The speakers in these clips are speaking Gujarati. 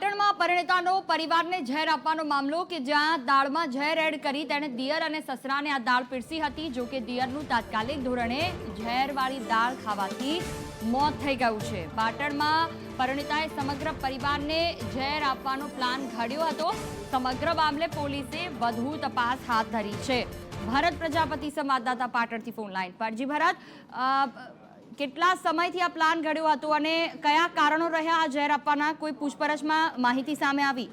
પાટણમાં પરિણીતાનો પરિવારને ઝેર આપવાનો મામલો કે જ્યાં દાળમાં ઝેર એડ કરી તેણે દિયર અને સસરાને આ દાળ પીરસી હતી, જો કે દિયરનું તાત્કાલિક ધોરણે ઝેરવાળી દાળ ખાવાથી મોત થઈ ગયું છે. પાટણમાં પરિણીતાએ સમગ્ર પરિવારને ઝેર આપવાનો પ્લાન ઘડ્યો હતો. સમગ્ર મામલે પોલીસે વધુ તપાસ હાથ ધરી છે. ભરત પ્રજાપતિ સંવાદદાતા પાટણથી ફોન લાઈન પર. જી, ભરત કેટલા સમયથી આ પ્લાન ઘડ્યો હતો અને કયા કારણો રહ્યા આ ઝેર આપવાના કોઈ પૂછપરછમાં માહિતી સામે આવી?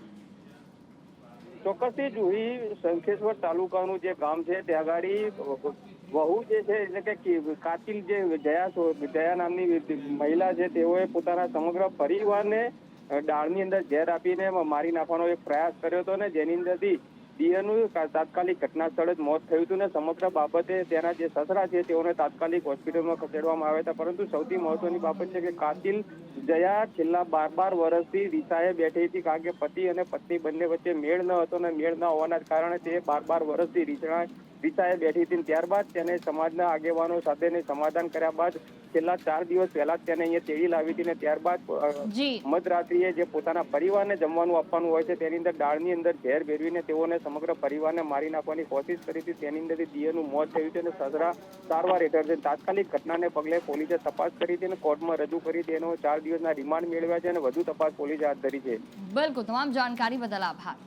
ચોક્કસથી જુહી શંખેશ્વર તાલુકાનું જે ગામ છે, ત્યાં ગાડી વહુ જે છે, એટલે કે કાતિલ જે જયા જયા નામની મહિલા છે, તેઓએ પોતાના સમગ્ર પરિવારને ડાળની અંદર ઝેર આપીને મારી નાખવાનો એક પ્રયાસ કર્યો હતો ને જેની અંદરથી દિયરનું તાત્કાલિક ઘટના સ્થળે જ મોત થયું હતું ને સમગ્ર બાબતે તેના જે સસરા છે તેઓને તાત્કાલિક હોસ્પિટલમાં ખસેડવામાં આવ્યા હતા. પરંતુ સૌથી મહત્વની બાબત છે કે કાતિલ જયા છેલ્લા બાર બાર વર્ષથી રીસાએ બેઠી હતી કારણ કે પતિ અને પત્ની બંને વચ્ચે મેળ ન હતો અને મેળ ન હોવાના કારણે તે બાર બાર વર્ષથી રીસણા રીસાએ બેઠી હતી ત્યારબાદ તેને સમાજના આગેવાનો સાથે સમાધાન કર્યા બાદ છેલ્લા ચાર દિવસ પહેલા તેને અહીંયા તેડી લાવી હતી ને ત્યારબાદ મધરાત્રિએ જે પોતાના પરિવારને જમવાનું આપવાનું હોય છે તેની અંદર દાળની અંદર ઝેર ભેરવીને તેઓને સમગ્ર પરિવારને મારી નાખવાની કોશિશ કરી હતી. તેની અંદરથી દિયરનું મોત થયું છે અને સસરા સારવાર હેઠળ છે. તાત્કાલિક ઘટનાને પગલે પોલીસે તપાસ કરી હતી અને કોર્ટમાં રજૂ કરી તેનો ચાર દિવસના રિમાન્ડ મેળવ્યા છે અને વધુ તપાસ પોલીસે હાથ ધરી છે. બિલકુલ તમામ જાણકારી બદલ આભાર.